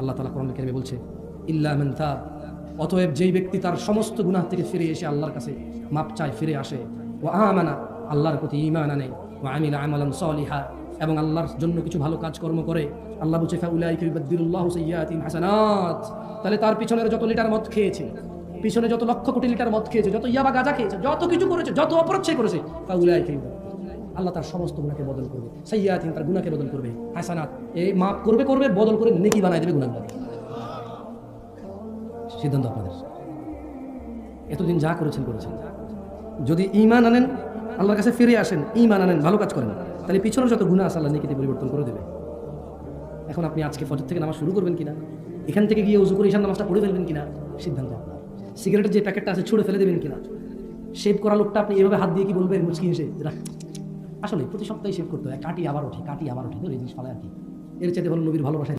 আল্লাহ তালা কোরআন কেরমে বলছে, ইল্লা মান তাব অতএব যেই ব্যক্তি তার সমস্ত গুনাহ থেকে ফিরে এসে আল্লাহর কাছে মাপ চায়, ফিরে আসে। ও আমানা আল্লাহর প্রতি ঈমান আনে। ও আমিলা আমালান সলিহা এবং আল্লাহর জন্য কিছু ভালো কাজকর্ম করে। আল্লাহ বলছে, ফাউলাইকা ইউবাদদিলুল্লাহু সাইয়্যাতিন হাসানাত তাহলে তার পিছনের যত লিটার মদ খেয়েছে, পিছনে যত লক্ষ কোটি লিটার মদ খেয়েছে, যত ইয়াবা গাঁজা খেয়েছে, যত কিছু করেছে, যত অপরাধ করেছে, ফাউলাইকা ইউবাদদিলুল্লাহু আল্লাহ তার সমস্ত গুণাকে বদল করবে। সাইয়াতিন তার গুণাকে বদল করবে। হাসানাত এই মাফ করবে করবে, বদল করে নেকি বানাই দেবে গুণাগুলো সিদ্ধান্ত আপনাদের। এতদিন যা করেছেন করেছেন। যদি ইমান আনেন, আল্লাহর কাছে ফিরে আসেন ইমান আনেন, ভালো কাজ করেন, তাহলে পিছনের যত গুণা আছে আল্লাহ নেকিতে পরিবর্তন করে দেবে। এখন আপনি আজকে ফজর থেকে নামাজ শুরু করবেন কিনা? এখান থেকে গিয়ে উজু করে ঈশান নামাজটা পড়ে ফেলবেন কিনা? সিদ্ধান্ত আপনার। সিগারেটের যে প্যাকেটটা আছে, ছুড়ে ফেলে দেবেন কিনা? শেভ করা লোকটা আপনি এভাবে হাত দিয়ে কি বলবেন মুচকি হেসে? রাখ। আসলে প্রতি সপ্তাহে শেভ করতে হয়, কাটি আবার ওঠে, কাটি আবার ওঠে, তো এই জিনিস ফলে আর কি। এর চাইতে ভালো নবীর ভালোবাসায়